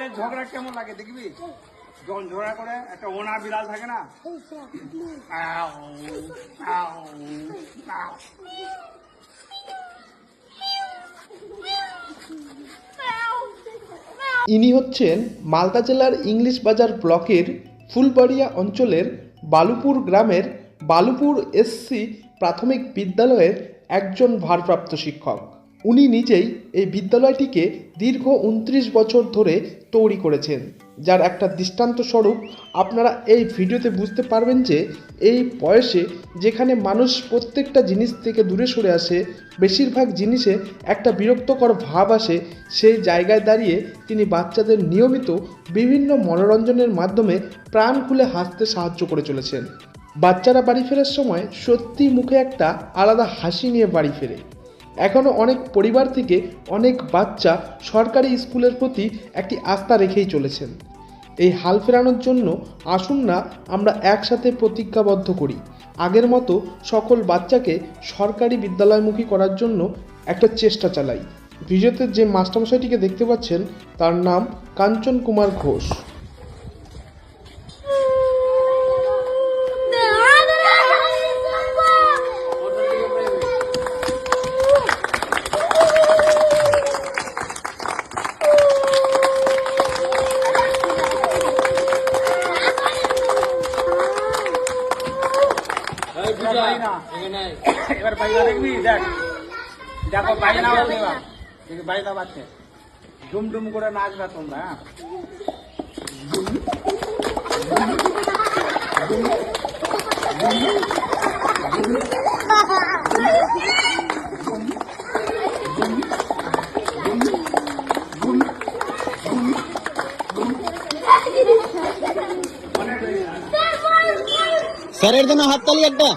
বিড়ালের ঝগড়া কেমন লাগে দেখবি? যখন ঝগড়া করে, একটা ওনা বিড়াল থাকে না। ইনি হচ্ছেন মালদা জেলার ইংলিশ বাজার ব্লকের ফুলবাড়িয়া অঞ্চলের বালুপুর গ্রামের বালুপুর এসসি প্রাথমিক বিদ্যালয়ের একজন ভারপ্রাপ্ত শিক্ষক। উনি নিজেই এই বিদ্যালয়টিকে দীর্ঘ উনত্রিশ বছর ধরে তৈরি করেছেন, যার একটা দৃষ্টান্ত স্বরূপ আপনারা এই ভিডিওতে বুঝতে পারবেন যে এই বয়সে যেখানে মানুষ প্রত্যেকটা জিনিস থেকে দূরে সরে আসে, বেশিরভাগ জিনিসে একটা বিরক্তকর ভাব আসে, সেই জায়গায় দাঁড়িয়ে তিনি বাচ্চাদের নিয়মিত বিভিন্ন মনোরঞ্জনের মাধ্যমে প্রাণ খুলে হাসতে সাহায্য করে চলেছেন। বাচ্চারা বাড়ি ফেরার সময় সত্যি মুখে একটা আলাদা হাসি নিয়ে বাড়ি ফেরে। এখনও অনেক পরিবার থেকে অনেক বাচ্চা সরকারি স্কুলের প্রতি একটি আস্থা রেখেই চলেছেন। এই হাল ফেরানোর জন্য আসুন না, আমরা একসাথে প্রতিজ্ঞাবদ্ধ করি। আগের মতো সকল বাচ্চাকে সরকারি বিদ্যালয়মুখী করার জন্য একটা চেষ্টা চালাই। ভিডিওতে যে মাস্টারমশাইটিকে দেখতে পাচ্ছেন, তার নাম কাঞ্চন কুমার ঘোষ। এবার বাজনা। এবার বাজনা দেখবি দেখ দেখো বাজনা হচ্ছে এবার দেখি বাজনা বাজছে ডুম ডুম করে নাচবে তোমরা হ্যাঁ স্যারের জন্য হাততালি একটা